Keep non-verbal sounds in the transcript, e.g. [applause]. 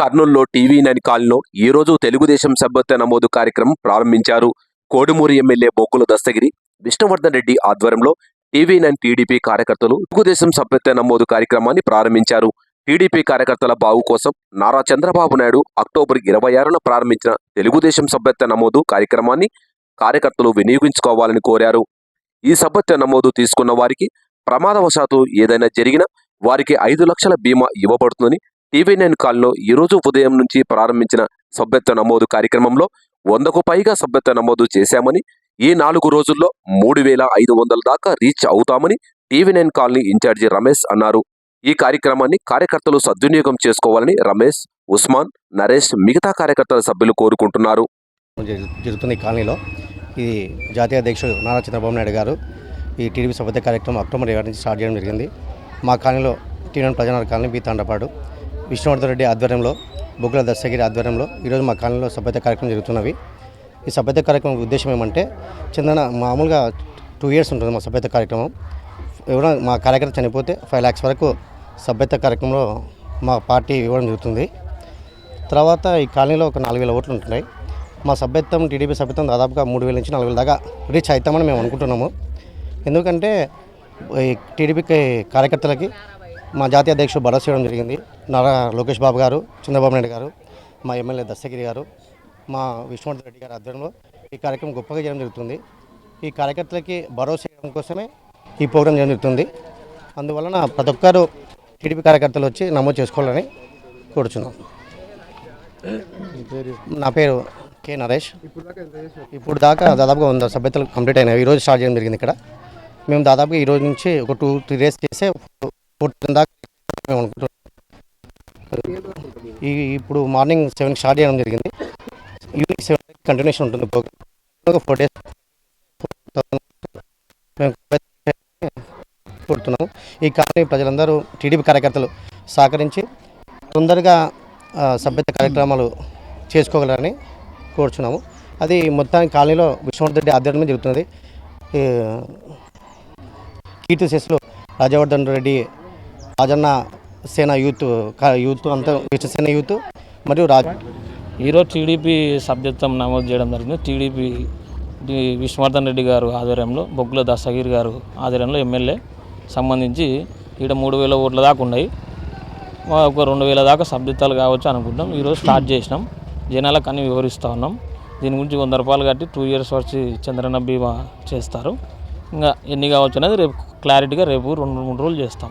కర్నూలులో TV nine కాలనీలో ఈ రోజు తెలుగుదేశం సభ్యత్వ నమోదు కార్యక్రమం ప్రారంభించారు. కోడుమూరు ఎమ్మెల్యే బొగ్గుల దస్తగిరి విష్ణువర్ధన్ రెడ్డి ఆధ్వర్యంలో టీవీ నైన్ టీడీపీ కార్యకర్తలు తెలుగుదేశం సభ్యత్వ నమోదు కార్యక్రమాన్ని ప్రారంభించారు. టీడీపీ కార్యకర్తల బాగు కోసం నారా చంద్రబాబు నాయుడు అక్టోబర్ ఇరవై ఆరున ప్రారంభించిన తెలుగుదేశం సభ్యత్వ నమోదు కార్యక్రమాన్ని కార్యకర్తలు వినియోగించుకోవాలని కోరారు. ఈ సభ్యత్వ నమోదు తీసుకున్న వారికి ప్రమాదవశాత్తు ఏదైనా జరిగినా వారికి ఐదు లక్షల బీమా ఇవ్వబడుతుందని టీవీ నైన్ కాల్లో ఈ రోజు ఉదయం నుంచి ప్రారంభించిన సభ్యత్వ నమోదు కార్యక్రమంలో వందకు పైగా సభ్యత్వ నమోదు చేశామని ఈ నాలుగు రోజుల్లో మూడు వేల ఐదు వందల దాకా రీచ్ అవుతామని TV nine colony incharge Ramesh అన్నారు. ఈ కార్యక్రమాన్ని కార్యకర్తలు సద్వినియోగం చేసుకోవాలని రమేష్ ఉస్మాన్ నరేష్ మిగతా కార్యకర్తల సభ్యులు కోరుకుంటున్నారు. జరుగుతున్న జరుగుతుంది ఈ కాలనీలో ఇది జాతీయ అధ్యక్షుడు నారా చంద్రబాబు నాయుడు గారు ఈ టీడీపీ సభ్యత కార్యక్రమం అక్టోబర్ ఏడు నుంచి స్టార్ట్ చేయడం జరిగింది. మా కాలనీలో TV Prajanagar colony B Thandapadu Vishnuvardhan Reddy ఆధ్వర్యంలో బుగ్గుల దర్శగిరి ఆధ్వర్యంలో ఈరోజు మా కాలనీలో సభ్యత కార్యక్రమం జరుగుతున్నవి. ఈ సభ్యత కార్యక్రమం ఉద్దేశం ఏమంటే చందన మామూలుగా టూ ఇయర్స్ ఉంటుంది మా సభ్యత కార్యక్రమం. ఎవరైనా మా కార్యకర్త చనిపోతే ఫైవ్ ల్యాక్స్ వరకు సభ్యత కార్యక్రమంలో మా పార్టీ ఇవ్వడం జరుగుతుంది. తర్వాత ఈ కాలనీలో ఒక నాలుగు వేల ఓట్లు ఉంటున్నాయి. మా సభ్యత్వం టీడీపీ సభ్యత్వం దాదాపుగా మూడు వేల నుంచి నాలుగు వేల దాకా రీచ్ అవుతామని మేము అనుకుంటున్నాము. ఎందుకంటే ఈ టీడీపీ కార్యకర్తలకి మా జాతీయ అధ్యక్షుడు భరోసా చేయడం జరిగింది. నారా లోకేష్ బాబు గారు చంద్రబాబు నాయుడు గారు మా ఎమ్మెల్యే దస్తగిరి గారు మా విష్ణువర్ధన్ రెడ్డి గారి ఆధ్వర్యంలో ఈ కార్యక్రమం గొప్పగా చేయడం జరుగుతుంది. ఈ కార్యకర్తలకి భరోసా చేయడం కోసమే ఈ ప్రోగ్రాం చేయడం జరుగుతుంది. అందువలన ప్రతి ఒక్కరు టీడీపీ కార్యకర్తలు వచ్చి నమోదు చేసుకోవాలని కోరుచున్నాం. నా పేరు కే నరేష్. ఇప్పుడు దాకా దాదాపుగా వంద సభ్యతలు కంప్లీట్ అయినాయి. ఈరోజు స్టార్ట్ చేయడం జరిగింది ఇక్కడ. మేము దాదాపుగా ఈరోజు నుంచి ఒక టూ త్రీ డేస్ చేస్తే మేము అనుకుంటున్నాం ఈ ఇప్పుడు మార్నింగ్ సెవెన్కి స్టార్ట్ చేయడం జరిగింది. ఈవినింగ్ సెవెన్ కంటిన్యూషన్ ఉంటుంది ప్రోగ్రామ్. ఫోర్ డేస్ [laughs] మేము కోరుతున్నాము ఈ కాలనీ ప్రజలందరూ టీడీపీ కార్యకర్తలు సహకరించి తొందరగా సభ్యత కార్యక్రమాలు చేసుకోగలరని కోరుచున్నాము. అది మొత్తానికి కాలనీలో విష్ణువర్ధన్ రెడ్డి ఆధ్వర్యంలో జరుగుతున్నది. కీర్తి శిస్సులు రాజవర్ధన్ రెడ్డి రాజన్న సేన యూత్ కా- యూత్ అంతా కృష్ణసేన యూత్ మరియు రాజ్ ఈరోజు టీడీపీ సభ్యత్వం నమోదు చేయడం జరిగింది. టీడీపీ విష్ణువర్ధన్ రెడ్డి గారు ఆధ్వర్యంలో బొగ్గుల దస్తగిరి గారు ఆధ్వర్యంలో ఎమ్మెల్యే సంబంధించి ఈడ మూడు వేల ఓట్ల దాకా ఉన్నాయి. మా ఒక రెండు వేల దాకా సభ్యత్వాలు కావచ్చు అనుకుంటాం ఈరోజు స్టార్ట్ చేసినాం. జనాలకు అన్ని వివరిస్తూ ఉన్నాం. దీని గురించి వంద రూపాయలు కట్టి టూ ఇయర్స్ వచ్చి చంద్రన్న బీమా చేస్తారు. ఇంకా ఎన్ని కావచ్చు అనేది రేపు క్లారిటీగా రేపు రెండు మూడు రోజులు చేస్తాం.